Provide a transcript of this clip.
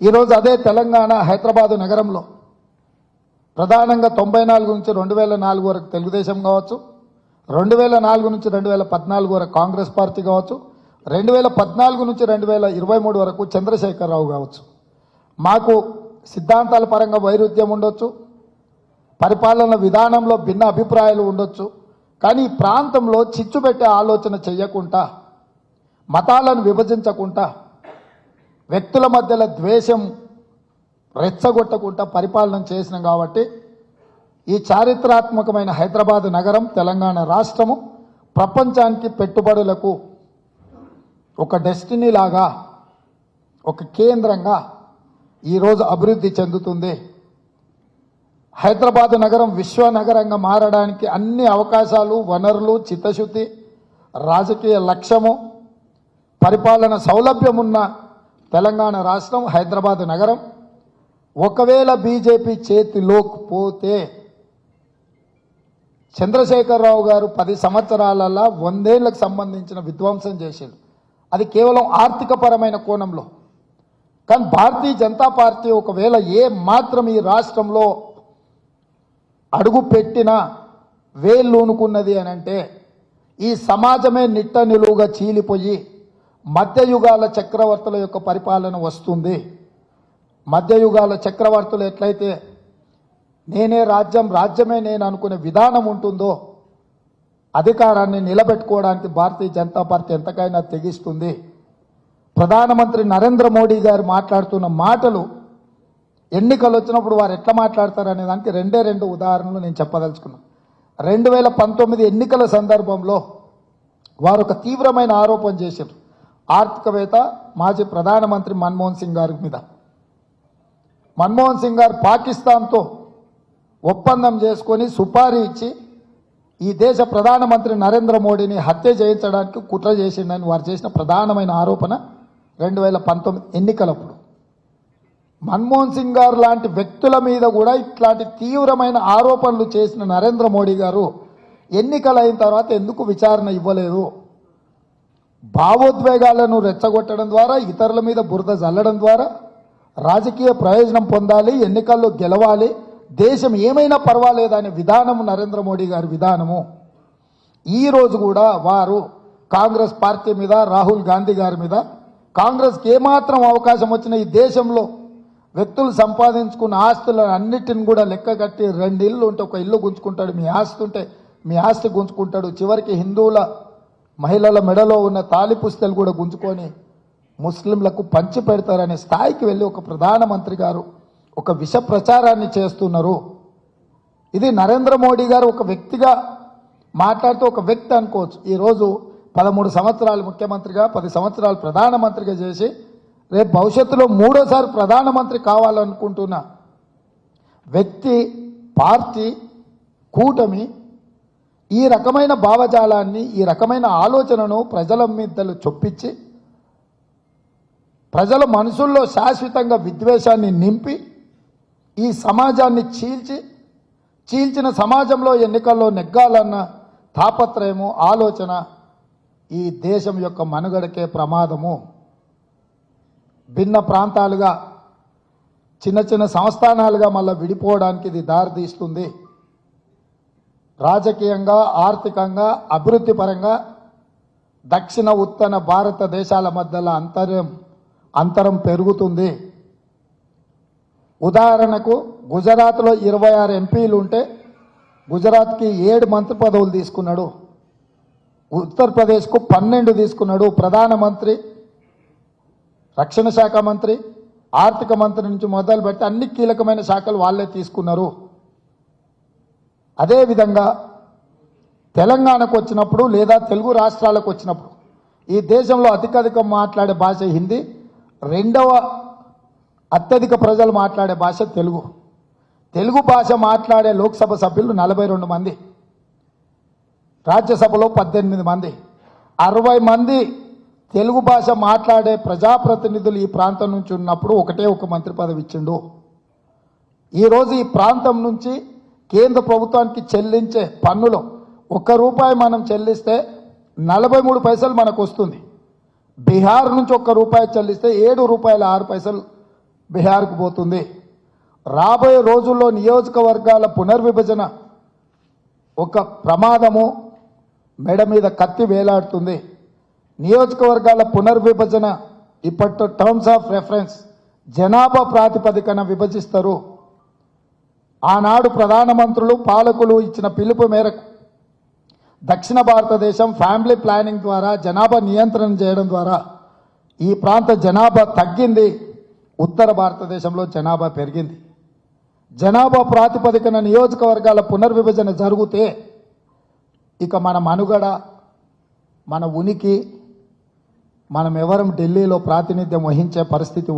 ఈరోజు అదే తెలంగాణ హైదరాబాదు నగరంలో ప్రధానంగా తొంభై నాలుగు నుంచి రెండు వేల నాలుగు వరకు తెలుగుదేశం కావచ్చు రెండు వేల నాలుగు నుంచి రెండు వేల పద్నాలుగు వరకు కాంగ్రెస్ పార్టీ కావచ్చు రెండు వేల పద్నాలుగు నుంచి రెండు వేల ఇరవై మూడు వరకు చంద్రశేఖరరావు కావచ్చు. మాకు సిద్ధాంతాల పరంగా వైరుధ్యం ఉండొచ్చు పరిపాలన విధానంలో భిన్న అభిప్రాయాలు ఉండొచ్చు కానీ ప్రాంతంలో చిచ్చు పెట్టే ఆలోచన చెయ్యకుండా మతాలను విభజించకుండా వ్యక్తుల మధ్యలో ద్వేషం రెచ్చగొట్టకుండా పరిపాలన చేసినాం కాబట్టి ఈ చారిత్రాత్మకమైన హైదరాబాద్ నగరం తెలంగాణ రాష్ట్రము ప్రపంచానికి పెట్టుబడులకు ఒక డెస్టినీ లాగా ఒక కేంద్రంగా ఈరోజు అభివృద్ధి చెందుతుంది. హైదరాబాద్ నగరం విశ్వ నగరంగా మారడానికి అన్ని అవకాశాలు వనరులు చిత్తశుద్ధి రాజకీయ లక్ష్యము పరిపాలన సౌలభ్యం ఉన్న తెలంగాణ రాష్ట్రం హైదరాబాద్ నగరం. ఒకవేళ బీజేపీ చేతిలోకి పోతే చంద్రశేఖరరావు గారు పది సంవత్సరాలలో వందేళ్ళకు సంబంధించిన విధ్వంసం చేశాడు అది కేవలం ఆర్థికపరమైన కోణంలో. కానీ భారతీయ జనతా పార్టీ ఒకవేళ ఏ మాత్రం ఈ రాష్ట్రంలో అడుగు పెట్టిన వేళ్ళూనుకున్నది అని అంటే ఈ సమాజమే నిట్ట నిలువుగా చీలిపోయి మధ్యయుగాల చక్రవర్తుల యొక్క పరిపాలన వస్తుంది. మధ్యయుగాల చక్రవర్తులు ఎట్లయితే నేనే రాజ్యం రాజ్యమే నేను అనుకునే విధానం ఉంటుందో అధికారాన్ని నిలబెట్టుకోవడానికి భారతీయ జనతా పార్టీ ఎంతకైనా తెగిస్తుంది. ప్రధానమంత్రి నరేంద్ర మోడీ గారు మాట్లాడుతున్న మాటలు ఎన్నికలు వచ్చినప్పుడు వారు ఎట్లా మాట్లాడతారు అనే దానికి రెండే రెండు ఉదాహరణలు నేను చెప్పదలుచుకున్నాను రెండు వేల పంతొమ్మిది ఎన్నికల సందర్భంలో వారు ఒక తీవ్రమైన ఆరోపణ చేశారు. ఆర్థికవేత్త మాజీ ప్రధానమంత్రి మన్మోహన్ సింగ్ గారి మీద. మన్మోహన్ సింగ్ గారు పాకిస్తాన్తో ఒప్పందం చేసుకొని సుపారీ ఇచ్చి ఈ దేశ ప్రధానమంత్రి నరేంద్ర మోడీని హత్య చేయించడానికి కుట్ర చేసిండని వారు చేసిన ప్రధానమైన ఆరోపణ రెండు వేల పంతొమ్మిది ఎన్నికలప్పుడు. మన్మోహన్ సింగ్ గారు లాంటి వ్యక్తుల మీద కూడా ఇట్లాంటి తీవ్రమైన ఆరోపణలు చేసిన నరేంద్ర మోడీ గారు ఎన్నికలు అయిన తర్వాత ఎందుకు విచారణ ఇవ్వలేదు? భావోద్వేగాలను రెచ్చగొట్టడం ద్వారా ఇతరుల మీద బురద జల్లడం ద్వారా రాజకీయ ప్రయోజనం పొందాలి ఎన్నికల్లో గెలవాలి దేశం ఏమైనా పర్వాలేదనే విధానము నరేంద్ర మోడీ గారి విధానము. ఈ రోజు కూడా వారు కాంగ్రెస్ పార్టీ మీద రాహుల్ గాంధీ గారి మీద కాంగ్రెస్కి ఏమాత్రం అవకాశం వచ్చిన ఈ దేశంలో వ్యక్తులు సంపాదించుకున్న ఆస్తులను అన్నిటిని కూడా లెక్క కట్టి రెండు ఇల్లు ఉంటే ఒక ఇల్లు గుంజుకుంటాడు మీ ఆస్తి ఉంటే మీ ఆస్తి గుంజుకుంటాడు. చివరికి హిందువుల మహిళల మెడలో ఉన్న తాలి పుస్తలు కూడా గుంజుకొని ముస్లింలకు పంచి పెడతారనే స్థాయికి వెళ్ళి ఒక ప్రధానమంత్రి గారు ఒక విష ప్రచారాన్ని చేస్తున్నారు. ఇది నరేంద్ర మోడీ గారు ఒక వ్యక్తిగా మాట్లాడుతూ ఒక వ్యక్తి అనుకోవచ్చు. ఈరోజు పదమూడు సంవత్సరాలు ముఖ్యమంత్రిగా పది సంవత్సరాలు ప్రధానమంత్రిగా చేసి రేపు భవిష్యత్తులో మూడోసారి ప్రధానమంత్రి కావాలనుకుంటున్న వ్యక్తి పార్టీ కూటమి ఈ రకమైన భావజాలాన్ని ఈ రకమైన ఆలోచనను ప్రజల మీద్దలు చొప్పించి ప్రజల మనసుల్లో శాశ్వతంగా విద్వేషాన్ని నింపి ఈ సమాజాన్ని చీల్చి చీల్చిన సమాజంలో ఎన్నికల్లో నెగ్గాలన్న తాపత్రయము ఆలోచన ఈ దేశం యొక్క మనుగడకే ప్రమాదము. భిన్న ప్రాంతాలుగా చిన్న చిన్న సంస్థానాలుగా మళ్ళీ విడిపోవడానికి ఇది దారితీస్తుంది. రాజకీయంగా ఆర్థికంగా అభివృద్ధి పరంగా దక్షిణ ఉత్తర భారతదేశాల మధ్యలో అంతరం అంతరం పెరుగుతుంది. ఉదాహరణకు గుజరాత్లో ఇరవై ఆరు ఎంపీలు ఉంటే గుజరాత్కి ఏడు మంత్రి పదవులు తీసుకున్నాడు. ఉత్తరప్రదేశ్కు పన్నెండు తీసుకున్నాడు ప్రధానమంత్రి రక్షణ శాఖ మంత్రి ఆర్థిక మంత్రి నుంచి మొదలుపెట్టి అన్ని కీలకమైన శాఖలు వాళ్ళే తీసుకున్నారు. అదేవిధంగా తెలంగాణకు వచ్చినప్పుడు లేదా తెలుగు రాష్ట్రాలకు వచ్చినప్పుడు ఈ దేశంలో అధికాధికం మాట్లాడే భాష హిందీ రెండవ అత్యధిక ప్రజలు మాట్లాడే భాష తెలుగు. తెలుగు భాష మాట్లాడే లోక్సభ సభ్యులు నలభై రెండు మంది. రాజ్యసభలో పద్దెనిమిది మంది. అరవై మంది తెలుగు భాష మాట్లాడే ప్రజాప్రతినిధులు ఈ ప్రాంతం నుంచి ఉన్నప్పుడు ఒకటే ఒక మంత్రి పదవి ఇచ్చిండు. ఈరోజు ఈ ప్రాంతం నుంచి కేంద్ర ప్రభుత్వానికి చెల్లించే పన్నులు ఒక్క రూపాయి మనం చెల్లిస్తే నలభై మూడు పైసలు మనకు వస్తుంది. బీహార్ నుంచి ఒక్క రూపాయి చెల్లిస్తే ఏడు రూపాయల ఆరు పైసలు బీహార్కు పోతుంది. రాబోయే రోజుల్లో నియోజకవర్గాల పునర్విభజన ఒక ప్రమాదము. మెడ మీద కత్తి వేలాడుతుంది. నియోజకవర్గాల పునర్విభజన ఇప్పటి టర్మ్స్ ఆఫ్ రెఫరెన్స్ జనాభా ప్రాతిపదికన విభజిస్తారు. ఆనాడు ప్రధానమంత్రులు పాలకులు ఇచ్చిన పిలుపు మేరకు దక్షిణ భారతదేశం ఫ్యామిలీ ప్లానింగ్ ద్వారా జనాభా నియంత్రణ చేయడం ద్వారా ఈ ప్రాంత జనాభా తగ్గింది. ఉత్తర భారతదేశంలో జనాభా పెరిగింది. జనాభా ప్రాతిపదికన నియోజకవర్గాల పునర్విభజన జరిగితే ఇక మన మనుగడ మన ఉనికి మనం ఎవరం ఢిల్లీలో ప్రాతినిధ్యం వహించే పరిస్థితి